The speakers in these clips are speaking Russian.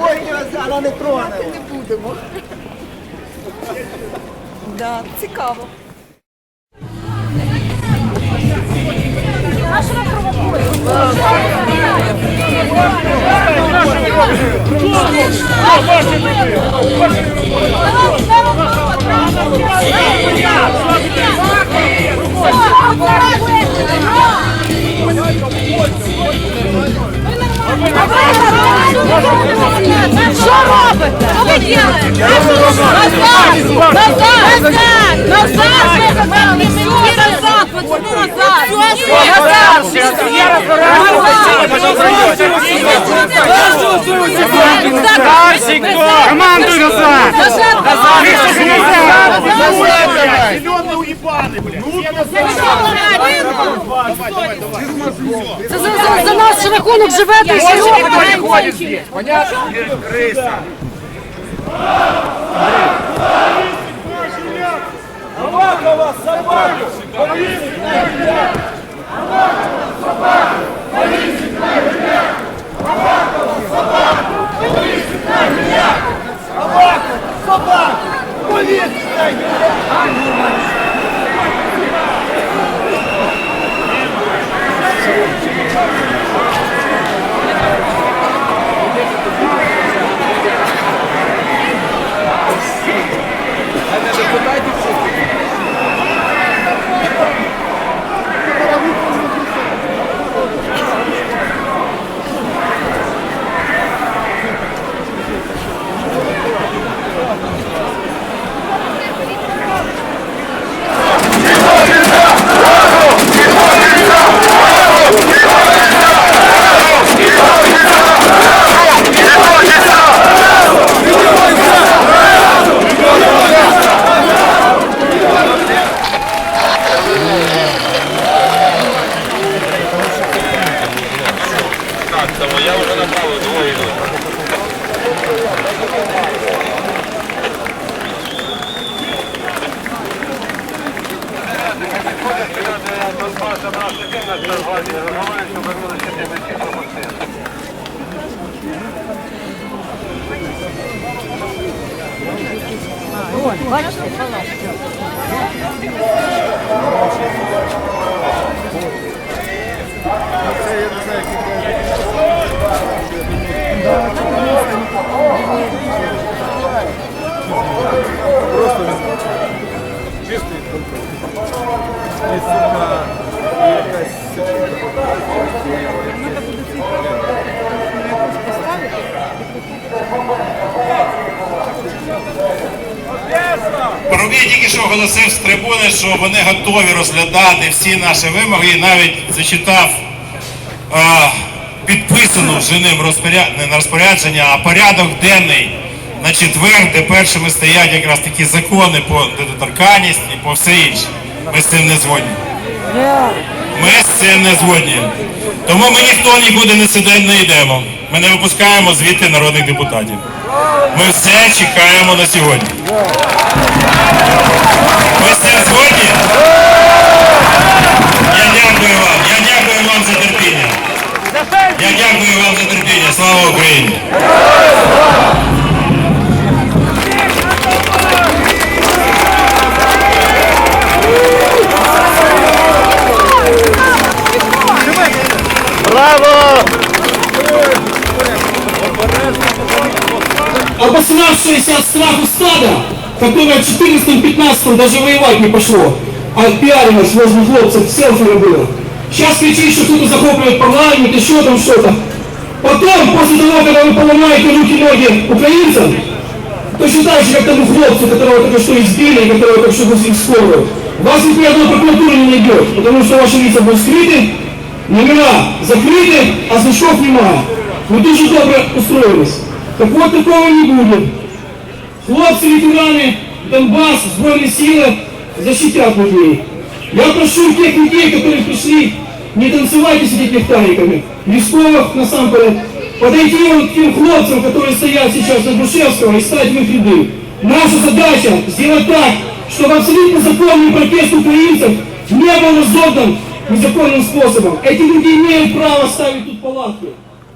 Ой, вона не троне. Да, цікаво. Що робите? Що робите? Назад! Назад! Назад! Назад! Назад! Назад? Назад! Командуй назад! Зеленые уебаны, блядь. За, за, за наш рахунок живете і що робите? Крыса. Бачите, палатки. Це я не знаю, Просто чистий Надо буде цей поставити. Парубій тільки що оголосив з трибуни, що вони готові розглядати всі наші вимоги і навіть зачитав е, підписану вже ним розпоряд... не розпорядження, а порядок денний на четвер, де першими стоять якраз такі закони по недоторканність і по все інше. Ми з цим не згодні. Ми з цим не згодні. Тому ми ніхто нікуди не сидимо, не йдемо. Ми не випускаємо звідти народних депутатів. Ми все чекаємо на сьогодні. Ви з цим згодні? Я дякую вам. Я дякую вам за терпіння. Я дякую вам за терпіння. Слава Україні! Которое в 14-15 даже воевать не пошло, а пиарилось возле хлопцев, селфи было. Сейчас кричит, что кто-то захопливает парламент, еще там что-то. Потом, после того, когда вы поломаете руки-ноги украинцам, точно так же, как тому хлопцу, которого только что избили, которого только что возили в скорую, вас ни одной прокуратуры не найдет, потому что ваши лица будут скрыты, номера закрыты, а значков немає. Вы дуже добре устроились. Так вот, такого не будет. Хлопцы, ветераны, Донбасс, Збройные силы защитят людей. Я прошу тех людей, которые пришли, не танцевайте с этими нефтяниками. Військовых, насамперед, подойти вот к тем хлопцам, которые стоят сейчас на Грушевского и стать в их ряды. Наша задача сделать так, чтобы абсолютно законный протест украинцев не был разогнан незаконным способом. Эти люди имеют право ставить тут палатки.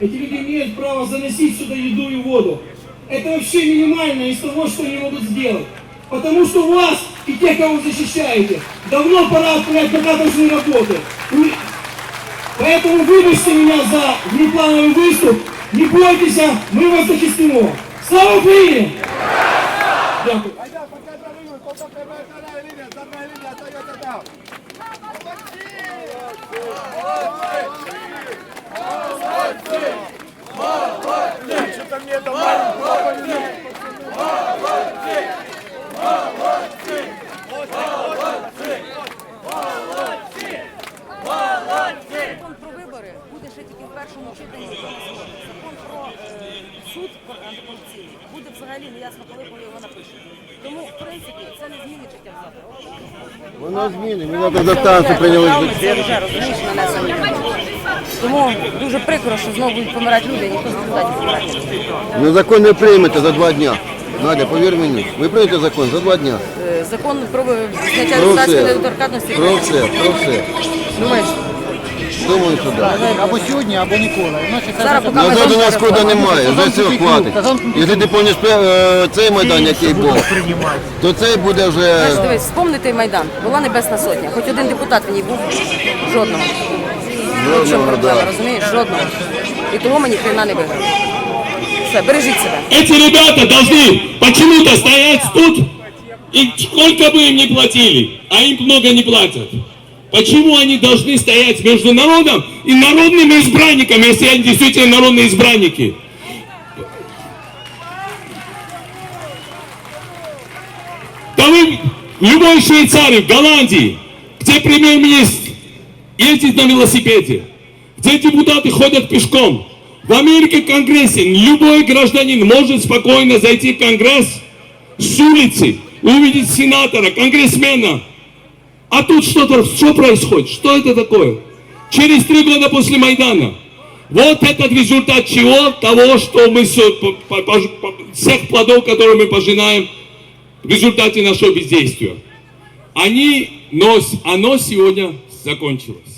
Эти люди имеют право заносить сюда еду и воду. Это вообще минимально из того, что они могут сделать. Потому что вас и тех, кого защищаете, давно пора отправить пока должны работать. Вы- Поэтому выбачьте меня за внеплановый выступ. Не бойтесь, мы вас захистимо. Слава Україні! Дякую. Закон про вибори буде ще тільки в першому читанні. Закон про суд антикорупційний буде взагалі неясно, коли коли його напишуть. Тому, в принципі, це не змінить життя завтра. Воно зміни. Ми треба танці прийняли. Це вже розумієш нанесені. Тому дуже прикро, що знову будуть помирати люди, і ніхто не буде. Ми закон не приймете за два дня. Надя, повір мені. Ви приймете закон за два дня. Е, Закон про зняття Про депутатської все. недоторканності. Про все, про все. Думаєш, Думаю, що так. Або сьогодні, або ніколи. зараз поки Назад у нас кода немає, вже все хватить. Якщо ти помниш е, цей майдан, який був, то цей буде Знаєш, вже дивись, вспомни той Майдан. Була Небесна Сотня. Хоч один депутат в ній був. Жодного. Ну, в чому проблема, да. розумієш? Жодного. І того ми ніхрена не виграли. Все, бережіть себе. Эти ребята должны почему-то стоять тут, и сколько бы им ни платили, а им много не платят. Почему они должны стоять между народом и народными избранниками, если они действительно народные избранники? Да вы в любой Швейцарии, в Голландии, где премьер-министр ездит на велосипеде, где депутаты ходят пешком. В Америке в Конгрессе любой гражданин может спокойно зайти в Конгресс с улицы, увидеть сенатора, конгрессмена. А тут что-то, что происходит? Что это такое? Через три года после Майдана. Вот этот результат чего? Того, что мы по- всех плодов, которые мы пожинаем в результате нашего бездействия. Они, но оно сегодня закончилось.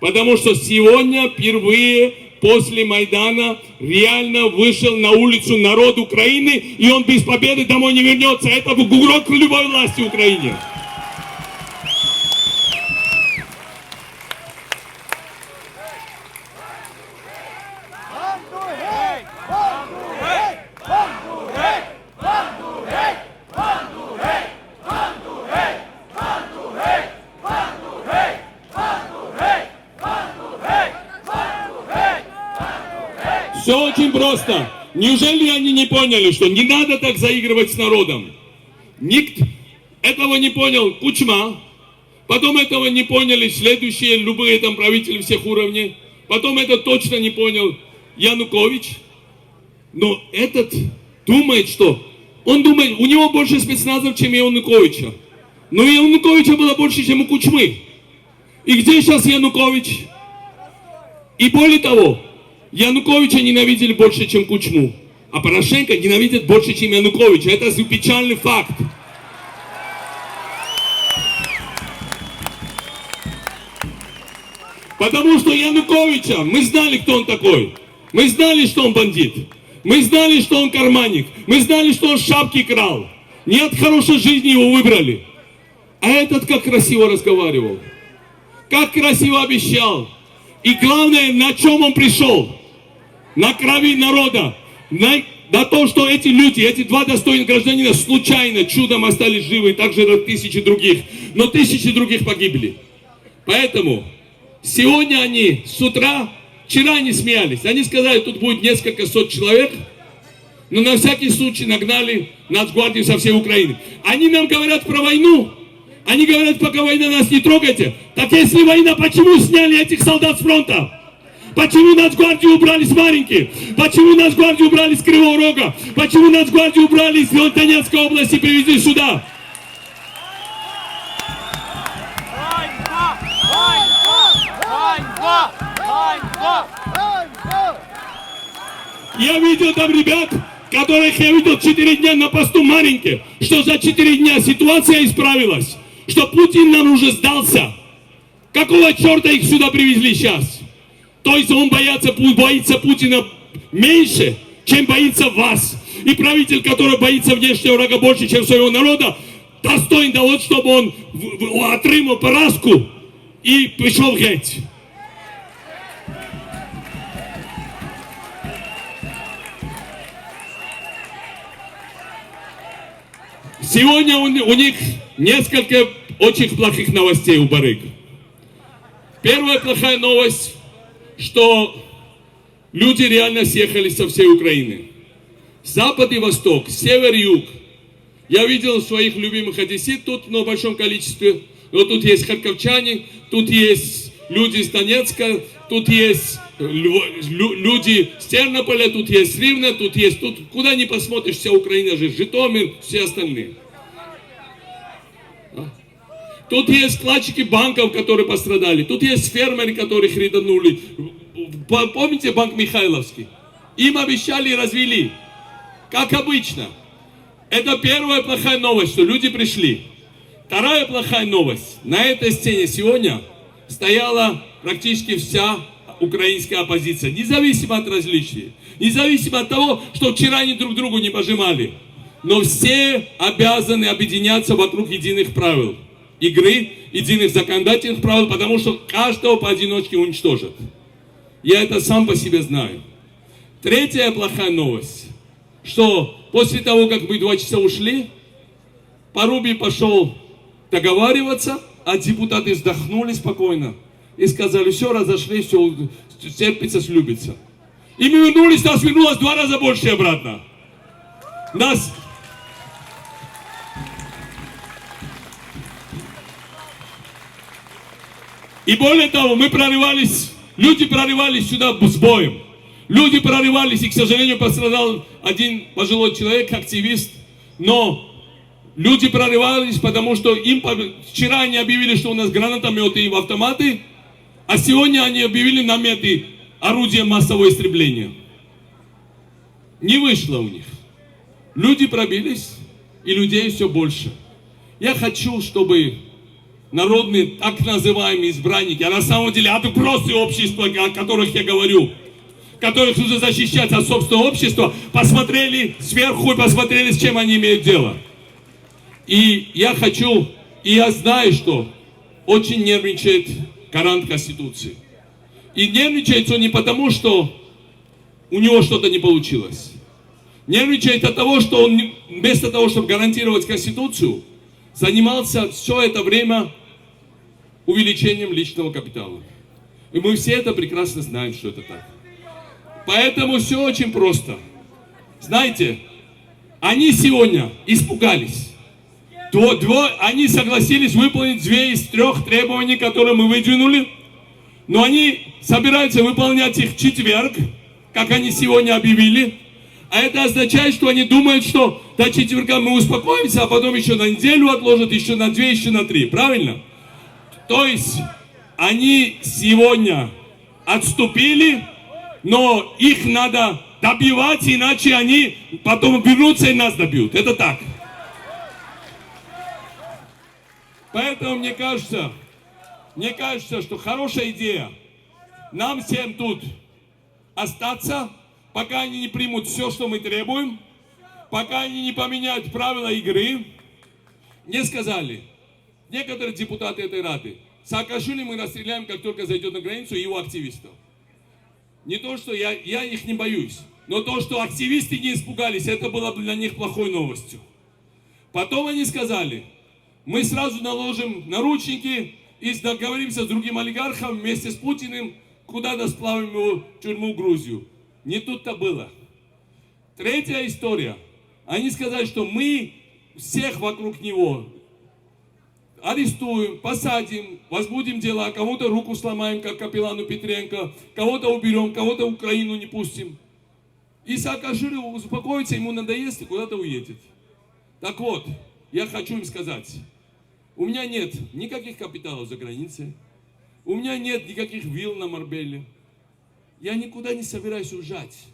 Потому что сегодня впервые после Майдана реально вышел на улицу народ Украины, и он без победы домой не вернется. Это урок любой власти в Все очень просто. Неужели они не поняли, что не надо так заигрывать с народом? Никто этого не понял Кучма, потом этого не поняли следующие любые там правители всех уровней, потом это точно не понял Янукович. Но этот думает, что он думает, у него больше спецназов, чем Януковича. Но Януковича было больше, чем у Кучмы. И где сейчас Янукович? И более того, Януковича ненавидели больше, чем Кучму. А Порошенко ненавидит больше, чем Януковича. Это печальный факт. Потому что Януковича, мы знали, кто он такой. Мы знали, что он бандит. Мы знали, что он карманник. Мы знали, что он шапки крал. Не от хорошей жизни его выбрали. А этот как красиво разговаривал. Как красиво обещал. И главное, на чем он пришел. На крови народа. На, на то, что эти люди, эти два достойных гражданина случайно, чудом остались живы, и также тысячи других. Но тысячи других погибли. Поэтому сегодня они с утра, вчера они смеялись. Они сказали, тут будет несколько сот человек, но на всякий случай нагнали нацгвардию со всей Украины. Они нам говорят про войну. Они говорят, пока война нас не трогайте. Так если война, почему сняли этих солдат с фронта? Почему нацгвардию убрали с Маринки? Почему нацгвардию убрали с Кривого Рога? Почему нацгвардию убрали из Донецкой области и привезли сюда? Я видел там ребят, которых я видел 4 дня на посту маленьких, что за 4 дня ситуация исправилась, что Путин нам уже сдался. Какого черта их сюда привезли сейчас? То есть он боится, боится Путина меньше, чем боится вас. И правитель, который боится внешнего врага больше, чем своего народа, достоин того, чтобы он отримал поразку и пришел геть. Сегодня у, у них несколько очень плохих новостей у Барык. Первая плохая новость, что люди реально съехались со всей Украины. Запад и восток, север и юг. Я видел своих любимых одессит тут но в большом количестве. Но тут есть харьковчане, тут есть люди из Донецка, тут есть лю- люди с Тернополя, тут есть Ривна, тут есть, тут куда ни посмотришь, вся Украина же, Житомир, все остальные. Тут есть вкладчики банков, которые пострадали. Тут есть фермеры, которых реданули. Помните банк Михайловский? Им обещали и развели. Как обычно. Это первая плохая новость, что люди пришли. Вторая плохая новость. На этой сцене сегодня стояла практически вся украинская оппозиция. Независимо от различий. Независимо от того, что вчера они друг другу не пожимали. Но все обязаны объединяться вокруг единых правил игры, единых законодательных правил, потому что каждого поодиночке уничтожат. Я это сам по себе знаю. Третья плохая новость, что после того, как мы два часа ушли, Порубий пошел договариваться, а депутаты вздохнули спокойно и сказали, все, разошлись, все, терпится, слюбится. И мы вернулись, нас вернулось два раза больше обратно. Нас... И более того, мы прорывались, люди прорывались сюда с боем. Люди прорывались, и, к сожалению, пострадал один пожилой человек, активист. Но люди прорывались, потому что им вчера они объявили, что у нас гранатометы и автоматы, а сегодня они объявили наметы орудия массового истребления. Не вышло у них. Люди пробились, и людей все больше. Я хочу, чтобы народные так называемые избранники, а на самом деле отбросы общества, о которых я говорю, которых нужно защищать от собственного общества, посмотрели сверху и посмотрели, с чем они имеют дело. И я хочу, и я знаю, что очень нервничает гарант Конституции. И нервничает он не потому, что у него что-то не получилось. Нервничает от того, что он вместо того, чтобы гарантировать Конституцию, занимался все это время увеличением личного капитала. И мы все это прекрасно знаем, что это так. Поэтому все очень просто. Знаете, они сегодня испугались. Дво- дво- они согласились выполнить две из трех требований, которые мы выдвинули. Но они собираются выполнять их в четверг, как они сегодня объявили. А это означает, что они думают, что до четверга мы успокоимся, а потом еще на неделю отложат, еще на две, еще на три. Правильно? То есть они сегодня отступили, но их надо добивать, иначе они потом вернутся и нас добьют. Это так. Поэтому мне кажется, мне кажется, что хорошая идея нам всем тут остаться, пока они не примут все, что мы требуем, пока они не поменяют правила игры. Мне сказали, некоторые депутаты этой Рады, Саакашвили мы расстреляем, как только зайдет на границу, его активистов. Не то, что я, я их не боюсь, но то, что активисты не испугались, это было бы для них плохой новостью. Потом они сказали, мы сразу наложим наручники и договоримся с другим олигархом вместе с Путиным, куда-то сплавим его в тюрьму Грузию. Не тут-то было. Третья история. Они сказали, что мы всех вокруг него арестуем, посадим, возбудим дела, кому-то руку сломаем, как капеллану Петренко, кого-то уберем, кого-то в Украину не пустим. И Саакашвили успокоится, ему надоест и куда-то уедет. Так вот, я хочу им сказать, у меня нет никаких капиталов за границей, у меня нет никаких вилл на Марбеле, я никуда не собираюсь уезжать.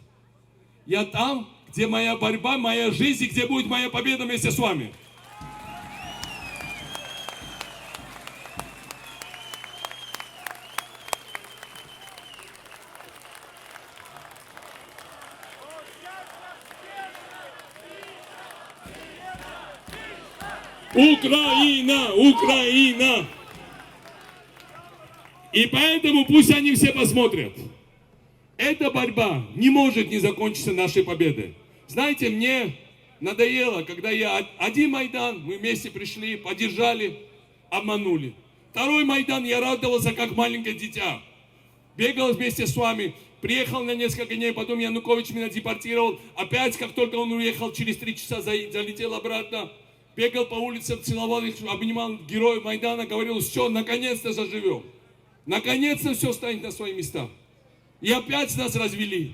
Я там, где моя борьба, моя жизнь и где будет моя победа вместе с вами. Украина, Украина. И поэтому пусть они все посмотрят. Эта борьба не может не закончиться нашей победой. Знаете, мне надоело, когда я од- один Майдан, мы вместе пришли, поддержали, обманули. Второй Майдан я радовался, как маленькое дитя. Бегал вместе с вами, приехал на несколько дней, потом Янукович меня депортировал. Опять, как только он уехал, через три часа за- залетел обратно. Бегал по улицам, целовал их, обнимал героев Майдана, говорил, все, наконец-то заживем. Наконец-то все станет на свои места. И опять нас развели.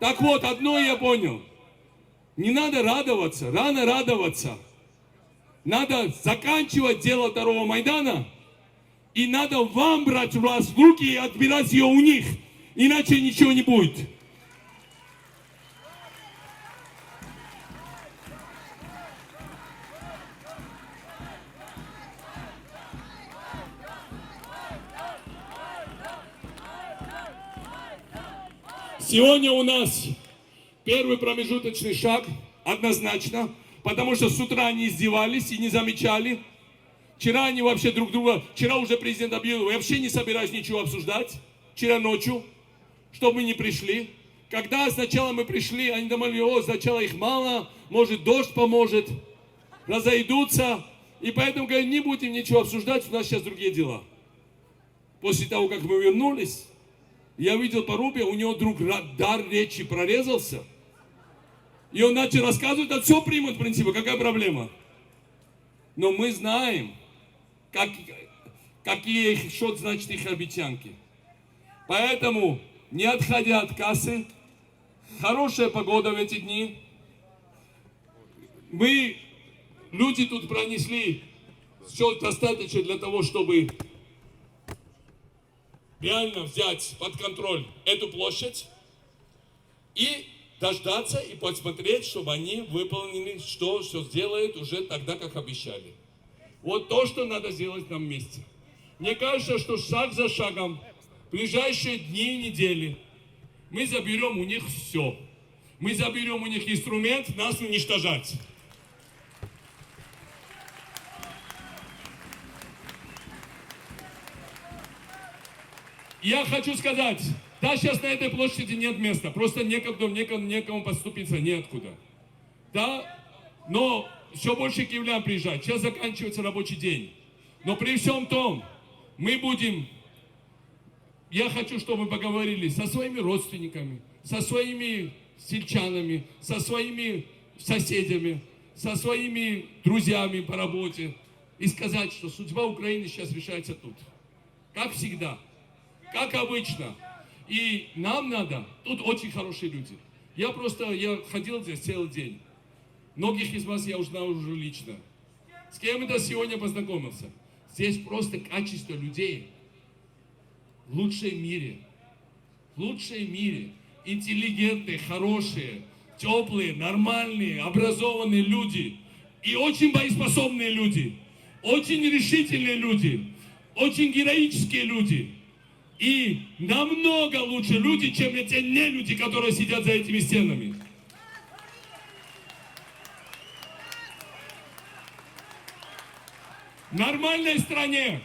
Так вот, одно я понял. Не надо радоваться, рано радоваться. Надо заканчивать дело второго Майдана. И надо вам брать власть в руки и отбирать ее у них. Иначе ничего не будет. Сегодня у нас первый промежуточный шаг, однозначно, потому что с утра они издевались и не замечали. Вчера они вообще друг друга, вчера уже президент объявил, я вообще не собираюсь ничего обсуждать, вчера ночью, чтобы мы не пришли. Когда сначала мы пришли, они думали, о, сначала их мало, может дождь поможет, разойдутся. И поэтому, говорят, не будем ничего обсуждать, у нас сейчас другие дела. После того, как мы вернулись, я видел по Рубе, у него вдруг ра- дар речи прорезался. И он начал рассказывать, а все примут, в принципе, какая проблема? Но мы знаем, как, какие, что значит их обещанки. Поэтому, не отходя от кассы, хорошая погода в эти дни. Мы, люди тут пронесли все достаточно для того, чтобы реально взять под контроль эту площадь и дождаться и посмотреть, чтобы они выполнили, что все сделают уже тогда, как обещали. Вот то, что надо сделать нам вместе. Мне кажется, что шаг за шагом, в ближайшие дни и недели, мы заберем у них все. Мы заберем у них инструмент нас уничтожать. Я хочу сказать, да, сейчас на этой площади нет места, просто некому, некому, некому поступиться, неоткуда. Да, но все больше киевлян приезжает, сейчас заканчивается рабочий день. Но при всем том, мы будем, я хочу, чтобы мы поговорили со своими родственниками, со своими сельчанами, со своими соседями, со своими друзьями по работе и сказать, что судьба Украины сейчас решается тут. Как всегда как обычно. И нам надо, тут очень хорошие люди. Я просто, я ходил здесь целый день. Многих из вас я узнал уже лично. С кем это сегодня познакомился? Здесь просто качество людей в лучшем мире. В лучшем мире. Интеллигентные, хорошие, теплые, нормальные, образованные люди. И очень боеспособные люди. Очень решительные люди. Очень героические люди. И намного лучше люди, чем эти нелюди, которые сидят за этими стенами. В нормальной стране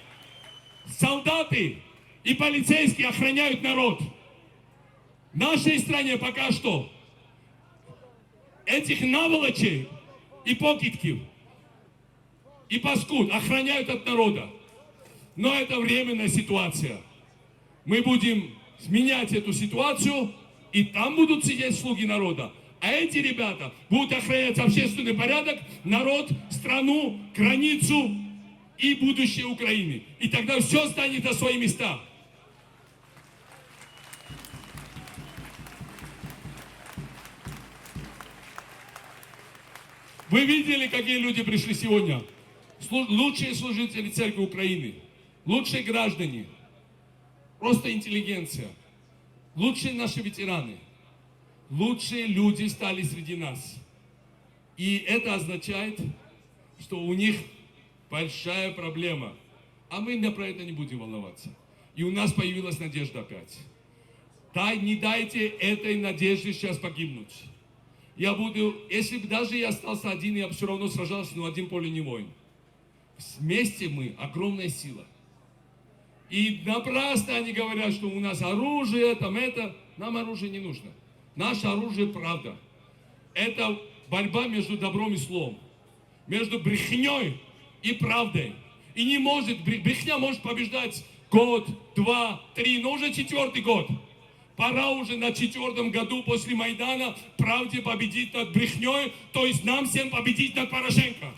солдаты и полицейские охраняют народ. В нашей стране пока что этих наволочей и покидков и паскуд охраняют от народа. Но это временная ситуация. Мы будем менять эту ситуацию, и там будут сидеть слуги народа. А эти ребята будут охранять общественный порядок, народ, страну, границу и будущее Украины. И тогда все станет на свои места. Вы видели, какие люди пришли сегодня? Лучшие служители церкви Украины, лучшие граждане, просто интеллигенция, лучшие наши ветераны, лучшие люди стали среди нас. И это означает, что у них большая проблема. А мы про это не будем волноваться. И у нас появилась надежда опять. Дай, не дайте этой надежде сейчас погибнуть. я буду, если бы даже я остался один, я бы все равно сражался, но один поле не воин. Вместе мы огромная сила. И напрасно они говорят, что у нас оружие, там это. Нам оружие не нужно. Наше оружие правда. Это борьба между добром и злом. Между брехней и правдой. И не может, бре- брехня может побеждать год, два, три, но уже четвертый год. Пора уже на четвертом году после Майдана правде победить над брехней, то есть нам всем победить над Порошенко.